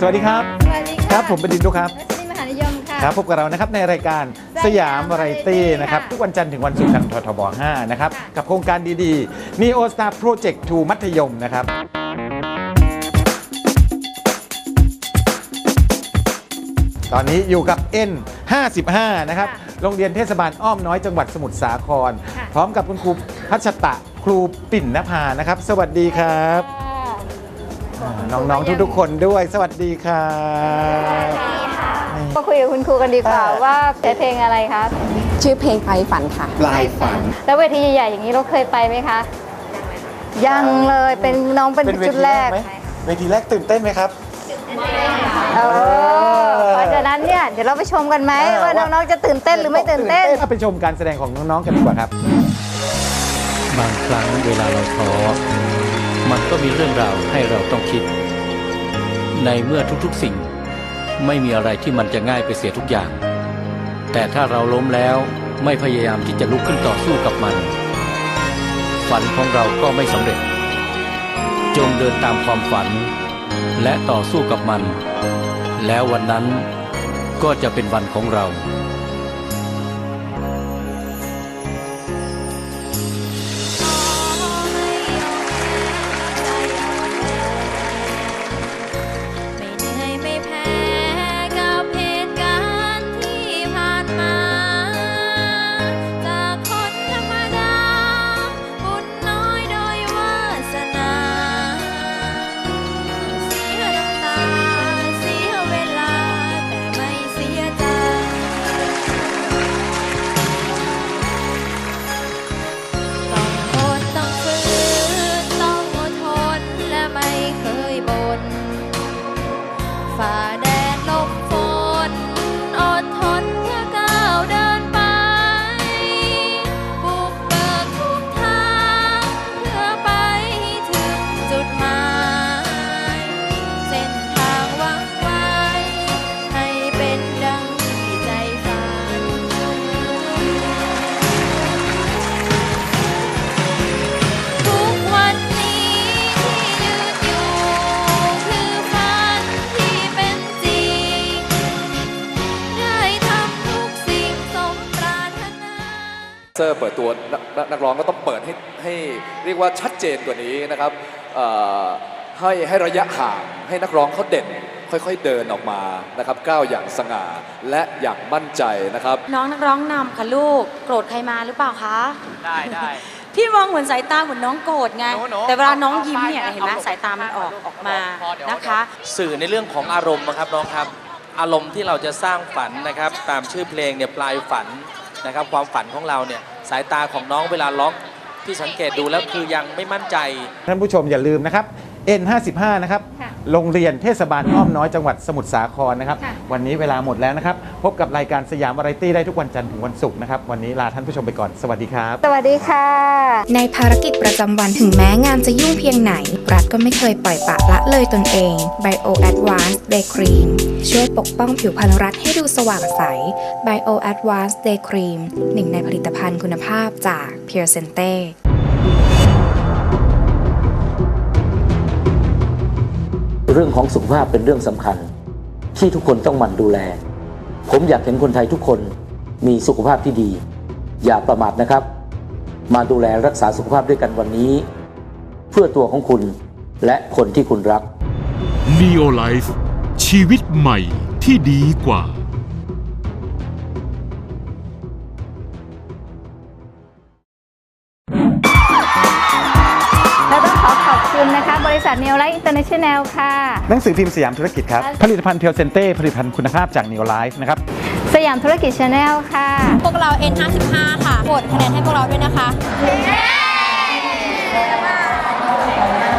สวัสดีครับ สวัสดีค่ะครับผมบดินทร์ดุครับรัชนีมหานิยมค่ะ ครับพบกับเรานะครับในรายการสยามวาไรตี้นะครับค่ะทุกวันจันทร์ถึงวันศุกร์ทางททบ 5 นะครับ ค่ะ กับโครงการดีๆ Neo Star Project 2 มัธยมนะครับ ตอนนี้อยู่กับ N 55นะครับโรงเรียนเทศบาลอ้อมน้อยจังหวัดสมุทรสาคร ค่ะ พร้อมกับคุณครูพัชตะครูปิ่นนภานะครับ สวัสดีครับ อ่าน้องๆทุกๆคนด้วย สวัสดีครับ มาคุยกับคุณครูกันดีกว่าอ่า ว่าเพลงอะไรคะ ชื่อเพลงไปฝันค่ะ ปลายฝัน แล้วเวทีใหญ่ๆอย่างนี้เราเคยไปไหมคะ ยังเลยเป็นน้องเป็นเป็นเวชุดทีแรแรกกไหมเวทีแรกตื่นเต้นไหมครับ เออเพราะฉะนั้นเนี่ยเดี๋ยวเราไปชมกันไหมเออว่าว่า น้องๆจะตื่นเต้นหรือไม่ตื่นเต้นถ้าไปชมการแสดงของน้องๆกันดีกว่าครับ บางครั้งเวลาเราท้อ มันก็มีเรื่องราวให้เราต้องคิด ในเมื่อทุกๆสิ่งไม่มีอะไรที่มันจะง่ายไปเสียทุกอย่าง แต่ถ้าเราล้มแล้วไม่พยายามที่จะลุกขึ้นต่อสู้กับมัน ฝันของเราก็ไม่สำเร็จ จงเดินตามความฝัน และต่อสู้กับมัน แล้ววันนั้นก็จะเป็นวันของเรา เซอร์เปิดตัวนักนักนักร้องก็ต้องเปิดให้ให้เรียกว่าชัดเจนกว่านี้นะครับเอ่อให้ให้ระยะห่างให้นักร้องเขาเด่น ค่อยๆเดินออกมานะครับก้าวอย่างสง่าและอย่างมั่นใจนะครับ น้องนักร้องนำค่ะลูก โกรธใครมาหรือเปล่าคะ ได้ได้ พี่มองเหมือนสายตาเหมือนน้องโกรธไงหนูหนูแต่เวลาน้องยิ้มเอาเนี่ยเอาเห็นไหมเอาสายตามันออกเอาออกมาพอเดี๋ยว นะคะ สื่อในเรื่องของอารมณ์นะครับน้องครับ อารมณ์ที่เราจะสร้างฝันนะครับ ตามชื่อเพลงเนี่ยปลายฝัน นะครับความฝันของเราเนี่ยสายตาของน้องเวลาร้องที่สังเกตดูแล้วคือยังไม่มั่นใจ ท่านผู้ชมอย่าลืมนะครับ N55 นะครับ ค่ะ โรงเรียนเทศบาลอ้อมน้อยจังหวัดสมุทรสาครนะครับ ค่ะ วันนี้เวลาหมดแล้วนะครับ พบกับรายการสยามวาไรตี้ได้ทุกวันจันทร์ถึงวันศุกร์นะครับ วันนี้ลาท่านผู้ชมไปก่อน สวัสดีครับ สวัสดีค่ะ ในภารกิจประจำวันถึงแม้งานจะยุ่งเพียงไหน รัฐก็ไม่เคยปล่อยปละละเลยตนเอง Bio Advanced Day Cream ช่วยปกป้องผิวพรรณรัฐให้ดูสว่างใส Bio Advanced Day Cream หนึ่งในผลิตภัณฑ์คุณภาพจาก Pure Sente เรื่องของสุขภาพเป็นเรื่องสำคัญ ที่ทุกคนต้องหมั่นดูแล ผมอยากเห็นคนไทยทุกคนมีสุขภาพที่ดี อย่าประมาทนะครับ มาดูแลรักษาสุขภาพด้วยกันวันนี้ เพื่อตัวของคุณและคนที่คุณรัก Neo Life ชีวิตใหม่ที่ดีกว่า ขอขอบคุณนะคะ บริษัท Neo Life International ค่ะ หนังสือพิมพ์สยามธุรกิจครับ ผลิตภัณฑ์เพียวเซนเต้ผลิตภัณฑ์คุณภาพจาก Neo Life นะครับ สยามธุรกิจ Channel ค่ะ พวกเรา N55 ค่ะโหวตคะแนนให้พวกเราด้วยนะคะ